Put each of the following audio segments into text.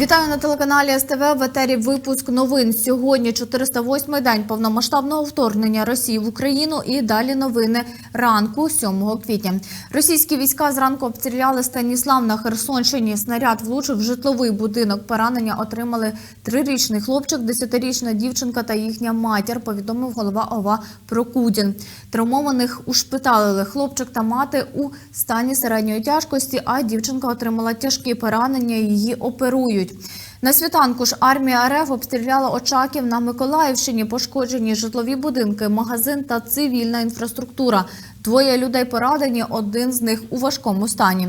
Вітаю на телеканалі СТВ в етері випуск новин. Сьогодні 408-й день повномасштабного вторгнення Росії в Україну і далі новини ранку 7 квітня. Російські війська зранку обстріляли Станіслав на Херсонщині. Снаряд влучив в житловий будинок. Поранення отримали трирічний хлопчик, десятирічна дівчинка та їхня матір. Повідомив голова ОВА Прокудін. Травмованих ушпиталили хлопчик та мати у стані середньої тяжкості. А дівчинка отримала тяжкі поранення. Її оперують. На світанку ж армія РФ обстріляла Очаків на Миколаївщині. Пошкоджені житлові будинки, магазин та цивільна інфраструктура. Двоє людей поранені, один з них у важкому стані.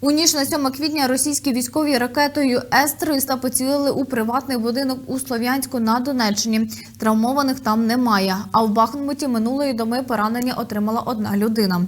У ніч на 7 квітня російські військові ракетою С-300 поцілили у приватний будинок у Слов'янську на Донеччині. Травмованих там немає. А в Бахмуті минулої доми поранення отримала одна людина.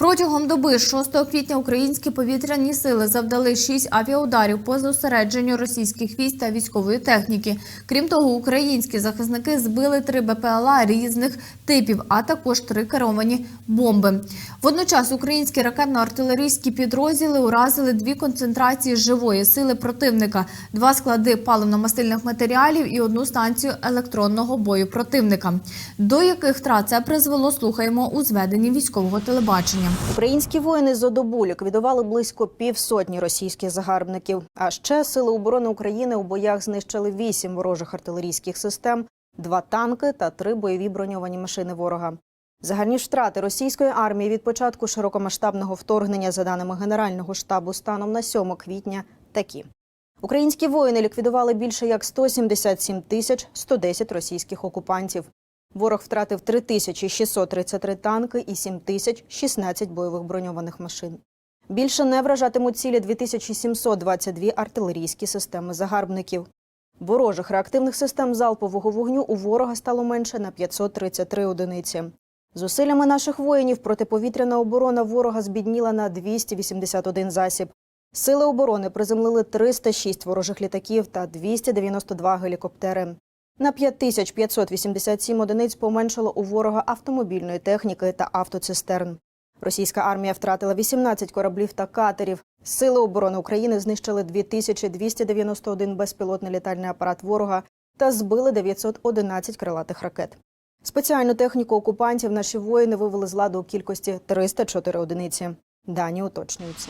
Протягом доби 6 квітня українські повітряні сили завдали 6 авіаударів по зосередженню російських військ та військової техніки. Крім того, українські захисники збили три БПЛА різних типів, а також три керовані бомби. Водночас українські ракетно-артилерійські підрозділи уразили дві концентрації живої сили противника, два склади паливно-мастильних матеріалів і одну станцію електронного бою противника. До яких втрат це призвело, слухаємо у зведенні військового телебачення. Українські воїни за добу ліквідували близько півсотні російських загарбників. А ще сили оборони України у боях знищили вісім ворожих артилерійських систем, два танки та три бойові броньовані машини ворога. Загальні втрати російської армії від початку широкомасштабного вторгнення, за даними Генерального штабу, станом на 7 квітня, такі. Українські воїни ліквідували більше як 177 тисяч 110 російських окупантів. Ворог втратив 3633 танки і 7016 бойових броньованих машин. Більше не вражатимуть цілі 2722 артилерійські системи загарбників. Ворожих реактивних систем залпового вогню у ворога стало менше на 533 одиниці. Зусиллями наших воїнів протиповітряна оборона ворога збідніла на 281 засіб. Сили оборони приземлили 306 ворожих літаків та 292 гелікоптери. На 5587 одиниць поменшало у ворога автомобільної техніки та автоцистерн. Російська армія втратила 18 кораблів та катерів. Сили оборони України знищили 2291 безпілотний літальний апарат ворога та збили 911 крилатих ракет. Спеціальну техніку окупантів наші воїни вивели з ладу у кількості 304 одиниці. Дані уточнюються.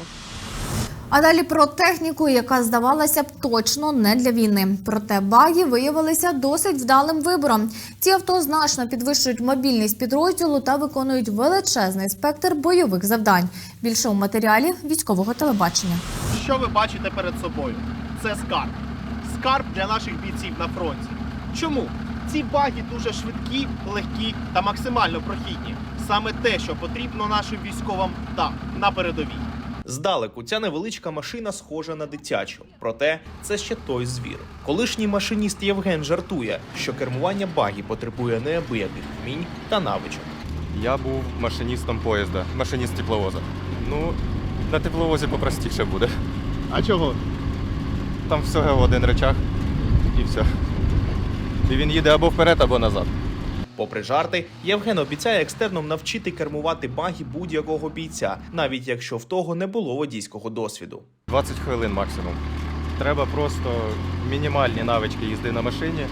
А далі про техніку, яка здавалася б точно не для війни. Проте баги виявилися досить вдалим вибором. Ці авто значно підвищують мобільність підрозділу та виконують величезний спектр бойових завдань. Більше у матеріалі військового телебачення. Що ви бачите перед собою? Це скарб. Скарб для наших бійців на фронті. Чому? Ці баги дуже швидкі, легкі та максимально прохідні. Саме те, що потрібно нашим військовим там, на передовій. Здалеку ця невеличка машина схожа на дитячу, проте це ще той звір. Колишній машиніст Євген жартує, що кермування багі потребує неабияких вмінь та навичок. Я був машиністом поїзда, машиніст тепловоза. Ну, на тепловозі попростіше буде. А чого? Там всього один речах і все. І він їде або вперед, або назад. Попри жарти, Євген обіцяє екстерном навчити кермувати багі будь-якого бійця, навіть якщо в того не було водійського досвіду. 20 хвилин максимум. Треба просто мінімальні навички їзди на машині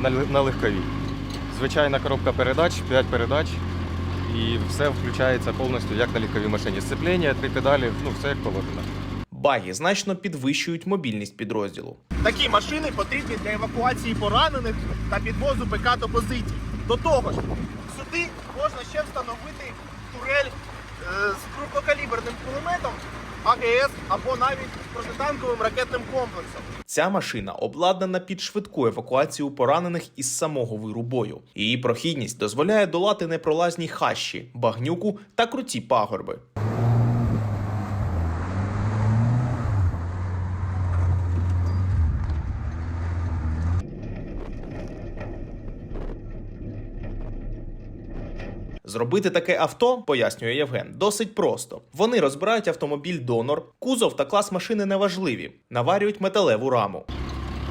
на, ле- легковій. Звичайна коробка передач, 5 передач, і все включається повністю як на легковій машині. Сцеплення, три педалі, ну все як положено. Баги значно підвищують мобільність підрозділу. Такі машини потрібні для евакуації поранених та підвозу ПК до позицій. До того ж, сюди можна ще встановити турель е, з крупнокаліберним кулеметом АГС або навіть протитанковим ракетним комплексом. Ця машина обладнана під швидку евакуацію поранених із самого виру бою. Її прохідність дозволяє долати непролазні хащі, багнюку та круті пагорби. Зробити таке авто, пояснює Євген, досить просто. Вони розбирають автомобіль донор, кузов та клас машини неважливі, наварюють металеву раму.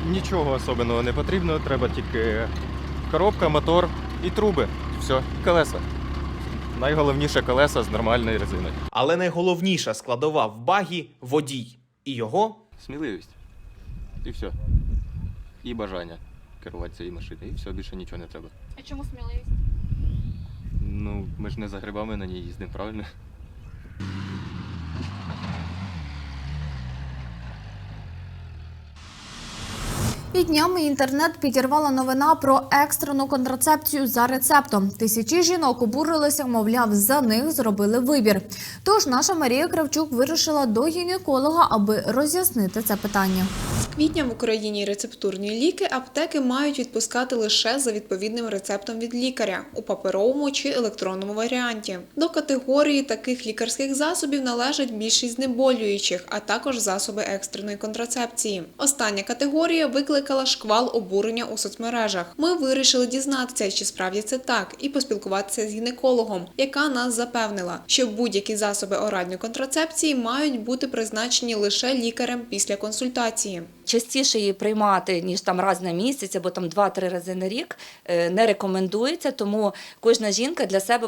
Нічого особливого не потрібно, треба тільки коробка, мотор і труби. Все, колеса. Найголовніше колеса з нормальної резини. Але найголовніша складова в багі водій. І його Сміливість. І все. І бажання керувати цією машиною. І все, більше нічого не треба. А чому сміливість? Ну, ми ж не за грибами на ній їздимо, правильно? І днями інтернет підірвала новина про екстрену контрацепцію за рецептом. Тисячі жінок обурилися, мовляв, за них зробили вибір. Тож наша Марія Кравчук вирушила до гінеколога, аби роз'яснити це питання. Квітня в Україні рецептурні ліки аптеки мають відпускати лише за відповідним рецептом від лікаря у паперовому чи електронному варіанті. До категорії таких лікарських засобів належать більшість знеболюючих, а також засоби екстреної контрацепції. Остання категорія викликала шквал обурення у соцмережах. Ми вирішили дізнатися, чи справді це так, і поспілкуватися з гінекологом, яка нас запевнила, що будь-які засоби оральної контрацепції мають бути призначені лише лікарем після консультації. Частіше її приймати ніж там раз на місяць або там 2-3 рази на рік е, не рекомендується. Тому кожна жінка для себе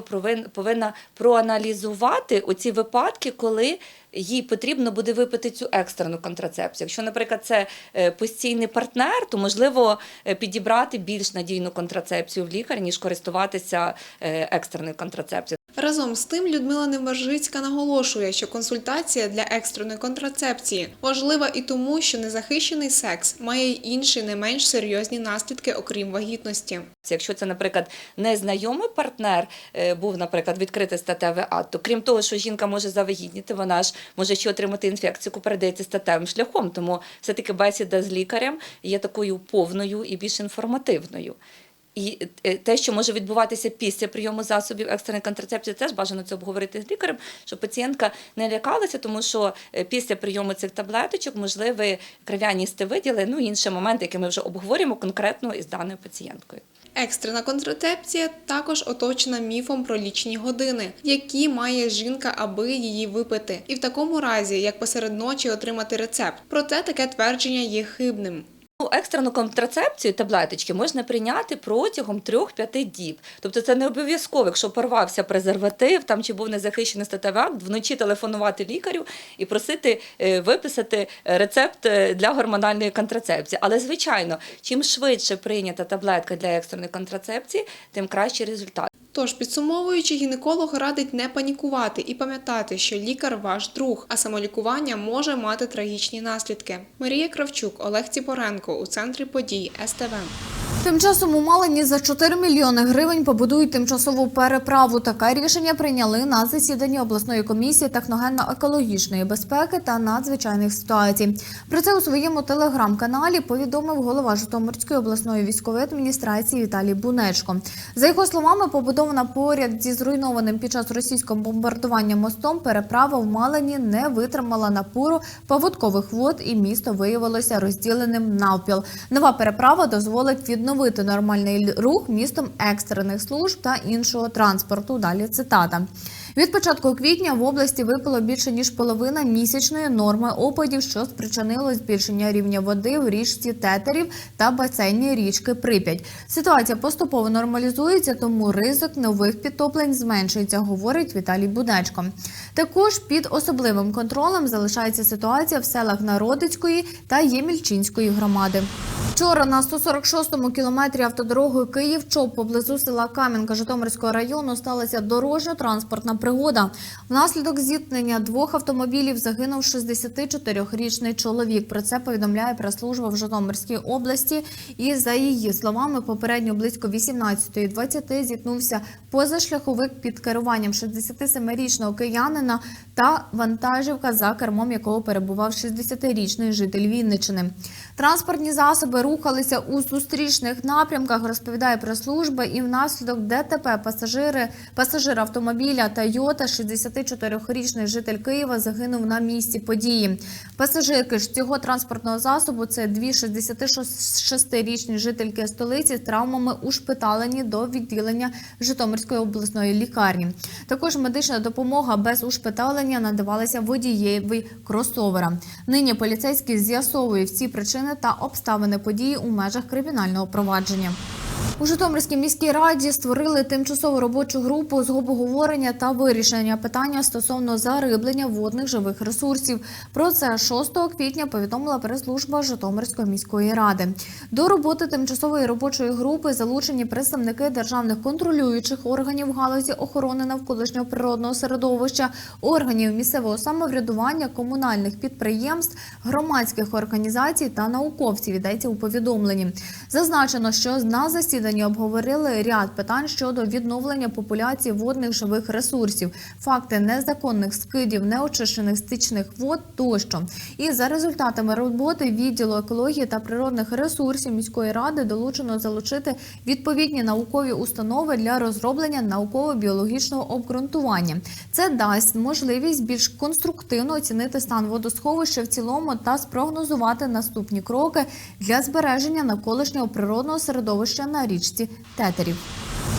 повинна проаналізувати оці випадки, коли їй потрібно буде випити цю екстрену контрацепцію. Якщо, наприклад, це е, постійний партнер, то можливо е, підібрати більш надійну контрацепцію в лікаря, ніж користуватися екстреною контрацепцією. Разом з тим Людмила Неважицька наголошує, що консультація для екстреної контрацепції важлива і тому, що незахищений секс має й інші не менш серйозні наслідки, окрім вагітності. Якщо це, наприклад, незнайомий партнер е, був, наприклад, відкритий статевий акт, то крім того, що жінка може завагітніти, вона ж може ще отримати інфекцію, яку передається статевим шляхом. Тому все-таки бесіда з лікарем є такою повною і більш інформативною. І е, те, що може відбуватися після прийому засобів екстреної контрацепції, теж бажано це обговорити з лікарем, щоб пацієнтка не лякалася, тому що е, після прийому цих таблеточок можливі кров'яністи виділи, ну інші моменти, які ми вже обговорюємо конкретно із даною пацієнткою. Екстрена контрацепція також оточена міфом про лічні години, які має жінка, аби її випити, і в такому разі, як посеред ночі отримати рецепт. Проте таке твердження є хибним. Ну, екстрену контрацепцію таблеточки можна прийняти протягом 3-5 діб. Тобто це не обов'язково, якщо порвався презерватив там чи був незахищений статевий акт, вночі телефонувати лікарю і просити е, виписати рецепт е, для гормональної контрацепції. Але звичайно, чим швидше прийнята таблетка для екстреної контрацепції, тим кращий результат. Тож, підсумовуючи, гінеколог радить не панікувати і пам'ятати, що лікар ваш друг, а самолікування може мати трагічні наслідки. Марія Кравчук, Олег Ціпоренко у центрі подій СТВ. Тим часом у Малині за 4 мільйони гривень побудують тимчасову переправу. Таке рішення прийняли на засіданні обласної комісії техногенно-екологічної безпеки та надзвичайних ситуацій. Про це у своєму телеграм-каналі повідомив голова Житомирської обласної військової адміністрації Віталій Бунечко. За його словами, побудована поряд зі зруйнованим під час російського бомбардування мостом. Переправа в Малині не витримала напору паводкових вод, і місто виявилося розділеним навпіл. Нова переправа дозволить відновити нормальний рух містом екстрених служб та іншого транспорту. Далі цитата. Від початку квітня в області випало більше ніж половина місячної норми опадів, що спричинило збільшення рівня води в річці Тетерів та басейні річки Прип'ять. Ситуація поступово нормалізується, тому ризик нових підтоплень зменшується, говорить Віталій Будечко. Також під особливим контролем залишається ситуація в селах Народицької та Ємільчинської громади. Вчора на 146-му кілометрі автодорогою Київ-Чоп поблизу села Кам'янка Житомирського району сталася дорожньо-транспортна пригода. Внаслідок зіткнення двох автомобілів загинув 64-річний чоловік. Про це повідомляє прес-служба в Житомирській області. І за її словами, попередньо близько 18.20 зіткнувся позашляховик під керуванням 67-річного киянина та вантажівка, за кермом якого перебував 60-річний житель Вінничини. Транспортні засоби рухалися у зустрічних напрямках, розповідає прес-служба, і внаслідок ДТП пасажири, пасажир автомобіля Тойота, 64-річний житель Києва, загинув на місці події. Пасажирки ж цього транспортного засобу це дві 66-річні жительки столиці з травмами ушпиталені до відділення Житомирської обласної лікарні. Також медична допомога без ушпиталення надавалася водієві кросовера. Нині поліцейські з'ясовують всі причини та обставини події у межах кримінального провадження. У Житомирській міській раді створили тимчасову робочу групу з обговорення та вирішення питання стосовно зариблення водних живих ресурсів. Про це 6 квітня повідомила прес-служба Житомирської міської ради. До роботи тимчасової робочої групи залучені представники державних контролюючих органів галузі охорони навколишнього природного середовища, органів місцевого самоврядування, комунальних підприємств, громадських організацій та науковців. Йдеться у повідомленні. Зазначено, що на засіданні обговорили ряд питань щодо відновлення популяції водних живих ресурсів, факти незаконних скидів, неочищених стічних вод тощо. І за результатами роботи відділу екології та природних ресурсів міської ради долучено залучити відповідні наукові установи для розроблення науково-біологічного обґрунтування. Це дасть можливість більш конструктивно оцінити стан водосховища в цілому та спрогнозувати наступні кроки для збереження навколишнього природного середовища на річці Тетерів.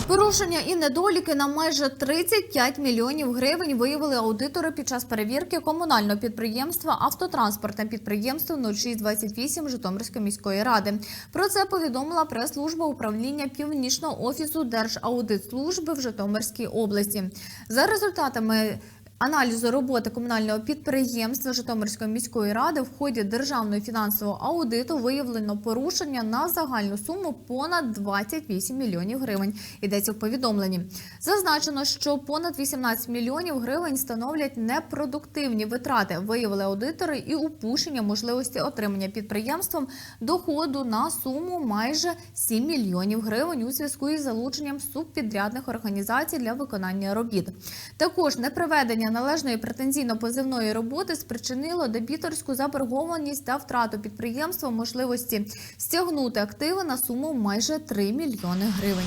Порушення і недоліки на майже 35 мільйонів гривень виявили аудитори під час перевірки комунального підприємства автотранспортне підприємство 0628 Житомирської міської ради. Про це повідомила прес-служба управління північного офісу Держаудитслужби в Житомирській області. За результатами Аналізу роботи комунального підприємства Житомирської міської ради в ході державного фінансового аудиту виявлено порушення на загальну суму понад 28 мільйонів гривень. Йдеться в повідомленні. Зазначено, що понад 18 мільйонів гривень становлять непродуктивні витрати. Виявили аудитори і упущення можливості отримання підприємством доходу на суму майже 7 мільйонів гривень у зв'язку із залученням субпідрядних організацій для виконання робіт. Також неприведення належної претензійно-позивної роботи спричинило дебіторську заборгованість та втрату підприємства можливості стягнути активи на суму майже 3 мільйони гривень.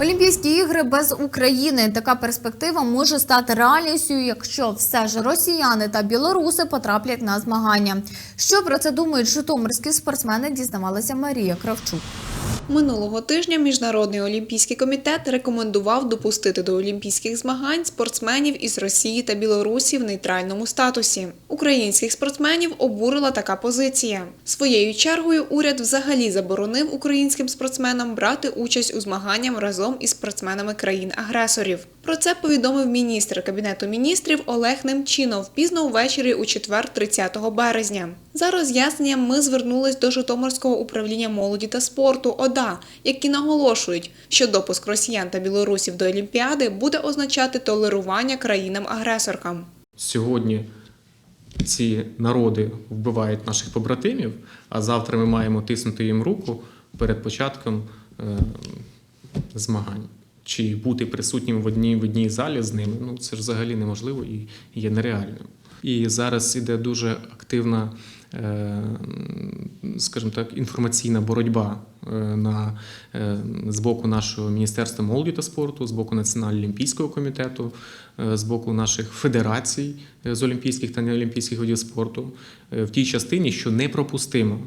Олімпійські ігри без України. Така перспектива може стати реальністю, якщо все ж росіяни та білоруси потраплять на змагання. Що про це думають житомирські спортсмени? Дізнавалася Марія Кравчук. Минулого тижня Міжнародний олімпійський комітет рекомендував допустити до олімпійських змагань спортсменів із Росії та Білорусі в нейтральному статусі. Українських спортсменів обурила така позиція. Своєю чергою уряд взагалі заборонив українським спортсменам брати участь у змаганнях разом із спортсменами країн-агресорів. Про це повідомив міністр кабінету міністрів Олег Немчінов пізно ввечері у четвер, 30 березня. За роз'ясненням ми звернулись до Житомирського управління молоді та спорту ОДА, які наголошують, що допуск росіян та білорусів до Олімпіади буде означати толерування країнам-агресоркам. Сьогодні ці народи вбивають наших побратимів, а завтра ми маємо тиснути їм руку перед початком е, змагань. Чи бути присутнім в одній в одній залі з ними, ну це ж взагалі неможливо і є нереальним. І зараз іде дуже активна, е, скажімо так, інформаційна боротьба е, на, е, з боку нашого Міністерства молоді та спорту, з боку Національного олімпійського комітету, з боку наших федерацій з олімпійських та неолімпійських видів спорту в тій частині, що непропустимо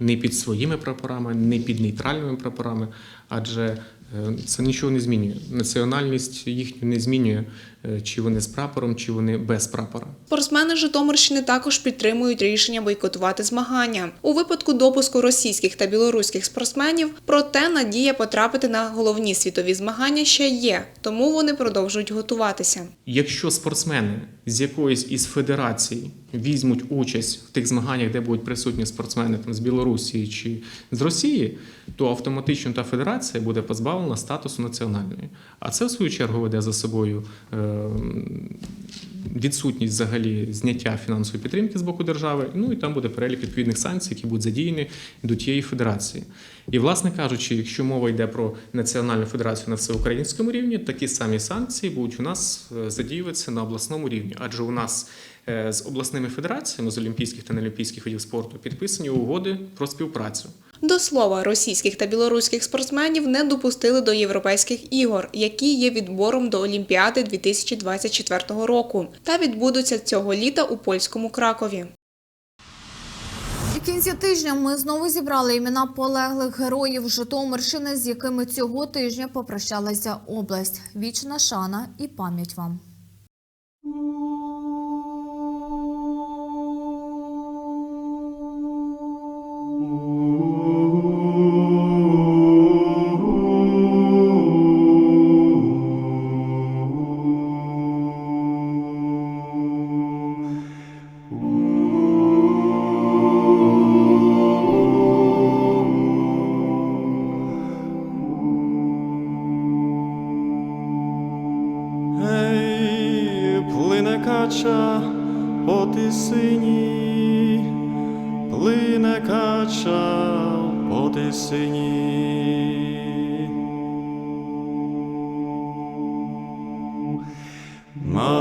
не під своїми прапорами, не під нейтральними прапорами, адже це нічого не змінює. Національність їхню не змінює, е, чи вони з прапором, чи вони без прапора. Спортсмени Житомирщини також підтримують рішення бойкотувати змагання у випадку допуску російських та білоруських спортсменів. Проте надія потрапити на головні світові змагання ще є, тому вони продовжують готуватися. Якщо спортсмени з якоїсь із федерацій візьмуть участь в тих змаганнях, де будуть присутні спортсмени там, з Білорусі чи з Росії, то автоматично та федерація буде позбавлена статусу національної. А це в свою чергу веде за собою е, відсутність взагалі зняття фінансової підтримки з боку держави. Ну і там буде перелік відповідних санкцій, які будуть задіяні до тієї федерації. І, власне кажучи, якщо мова йде про національну федерацію на всеукраїнському рівні, такі самі санкції будуть у нас е, задіюватися на обласному рівні, адже у нас е, з обласними федераціями з олімпійських та неолімпійських видів спорту підписані угоди про співпрацю. До слова, російських та білоруських спортсменів не допустили до європейських ігор, які є відбором до Олімпіади 2024 року, та відбудуться цього літа у польському Кракові. В кінці тижня ми знову зібрали імена полеглих героїв Житомирщини, з якими цього тижня попрощалася область. Вічна шана і пам'ять вам.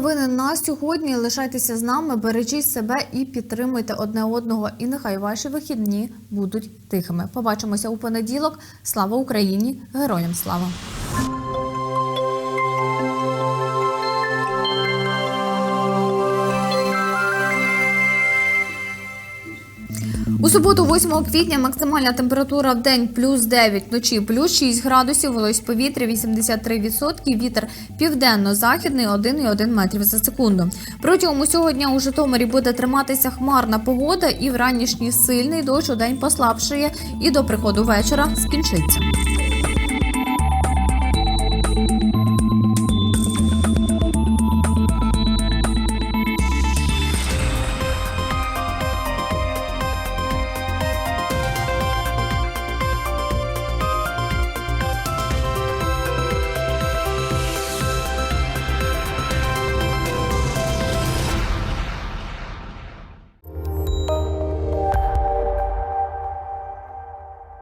новини на сьогодні. Лишайтеся з нами, бережіть себе і підтримуйте одне одного. І нехай ваші вихідні будуть тихими. Побачимося у понеділок. Слава Україні! Героям слава! Суботу, 8 квітня, максимальна температура в день плюс 9, вночі плюс 6 градусів, вологість повітря 83%, вітер південно-західний 1,1 метрів за секунду. Протягом усього дня у Житомирі буде триматися хмарна погода і вранішній сильний дощ у день послабшає і до приходу вечора скінчиться.